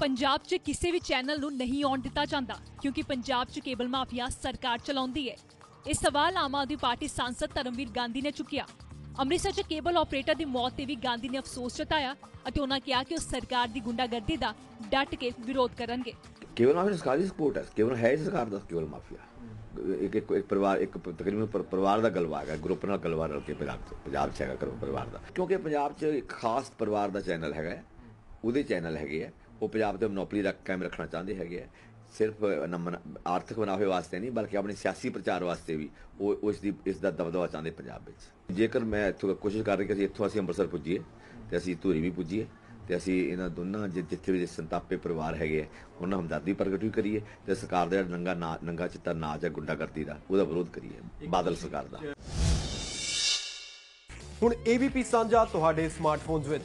ਪੰਜਾਬ 'ਚ ਕਿਸੇ ਵੀ ਚੈਨਲ ਨੂੰ ਨਹੀਂ ਆਉਣ ਦਿੱਤਾ ਜਾਂਦਾ, ਕਿਉਂਕਿ ਪੰਜਾਬ 'ਚ ਕੇਬਲ ਮਾਫੀਆ ਸਰਕਾਰ ਚਲਾਉਂਦੀ ਹੈ। ਇਹ ਸਵਾਲ ਆਮ ਆਦਮੀ ਪਾਰਟੀ ਸਾਂਸਦ ਧਰਮਵੀਰ ਗਾਂਧੀ ਨੇ ਚੁੱਕਿਆ। ਅੰਮ੍ਰਿਤਸਰ 'ਚ ਕੇਬਲ ਆਪਰੇਟਰ ਦੀ ਮੌਤ ਤੇ ਵੀ ਗਾਂਧੀ ਨੇ ਅਫਸੋਸ ਜਤਾਇਆ ਅਤੇ ਉਹਨਾਂ ਕਿਹਾ ਕਿ ਉਹ ਸਰਕਾਰ ਦੀ ਗੁੰਡਾਗਰਦੀ ਦਾ ਡਟ ਕੇ ਵਿਰੋਧ ਕਰਨਗੇ। ਕੇਵਲ ਮਾਫੀਆ ਸਰਕਾਰੀ ਸਪੋਰਟ ਹੈ ਕੇਵਲ ਹੈ ਸਰਕਾਰ ਦਾ ਕੇਵਲ ਮਾਫੀਆ। ਇੱਕ ਇੱਕ ਇੱਕ ਪਰਿਵਾਰ ਇੱਕ ਤਕਰੀਬਨ ਪਰਿਵਾਰ ਦਾ ਗਲਵਾ ਹੈ, ਗਰੁੱਪ ਨਾਲ ਗਲਵਾ ਰਲ ਕੇ ਪੰਜਾਬ ਪੰਜਾਬ ਚ ਹੈਗਾ ਕਰੋ ਪਰਿਵਾਰ ਦਾ। ਕਿਉਂਕਿ ਪੰਜਾਬ ਚ ਇੱਕ ਖਾਸ ਪਰਿਵਾਰ ਦਾ ਚੈਨਲ ਹੈਗਾ ਉਹਦੇ ਚੈਨਲ ਹੈਗੇ ਆ ਉਹ ਪੰਜਾਬ ਤੇ ਮੋਨੋਪੋਲੀ ਰੱਖ ਕਾਇਮ ਰੱਖਣਾ ਚਾਹੁੰਦੇ ਹੈਗੇ ਆ। ਸਿਰਫ ਆਰਥਿਕ ਮੁਨਾਫੇ ਵਾਸਤੇ ਨਹੀਂ, ਬਲਕਿ ਆਪਣੇ ਸਿਆਸੀ ਪ੍ਰਚਾਰ ਵਾਸਤੇ ਵੀ ਉਹ, ਉਸ ਦੀ, ਇਸ ਦਾ ਦਬਦਬਾ ਚਾਹੁੰਦੇ ਪੰਜਾਬ ਵਿੱਚ। ਜੇਕਰ ਮੈਂ ਇੱਥੋਂ ਕੋਸ਼ਿਸ਼ ਕਰ ਰਿਹਾ ਕਿ ਅਸੀਂ ਇੱਥੋਂ ਅਸੀਂ ਅੰਮ੍ਰਿਤਸਰ ਪੁੱਜੀਏ, ਤੇ ਅਸੀਂ ਧੂਰੀ ਵੀ ਪੁੱਜੀਏ, ਤੇ ਅਸੀਂ ਇਹਨਾਂ ਦੋਨਾਂ ਜਿੱਥੇ ਵੀ ਸੰਤਾਪੇ ਪਰਿਵਾਰ ਹੈਗੇ ਆ, ਉਹਨਾਂ ਹਮਦਰਦੀ ਪ੍ਰਗਟ ਵੀ ਕਰੀਏ, ਤੇ ਸਰਕਾਰ ਦਾ ਜਿਹੜਾ ਨੰਗਾ ਨਾ, ਨੰਗਾ ਚਿੱਟਾ ਨਾਚ ਹੈ, ਗੁੰਡਾਗਰਦੀ ਦਾ, ਉਹਦਾ ਵਿਰੋਧ ਕਰੀਏ, ਬਾਦਲ ਸਰਕਾਰ ਦਾ। ਹੁਣ AVP ਸਾਂਝਾ ਤੁਹਾਡੇ ਸਮਾਰਟਫੋਨਸ ਵਿੱਚ।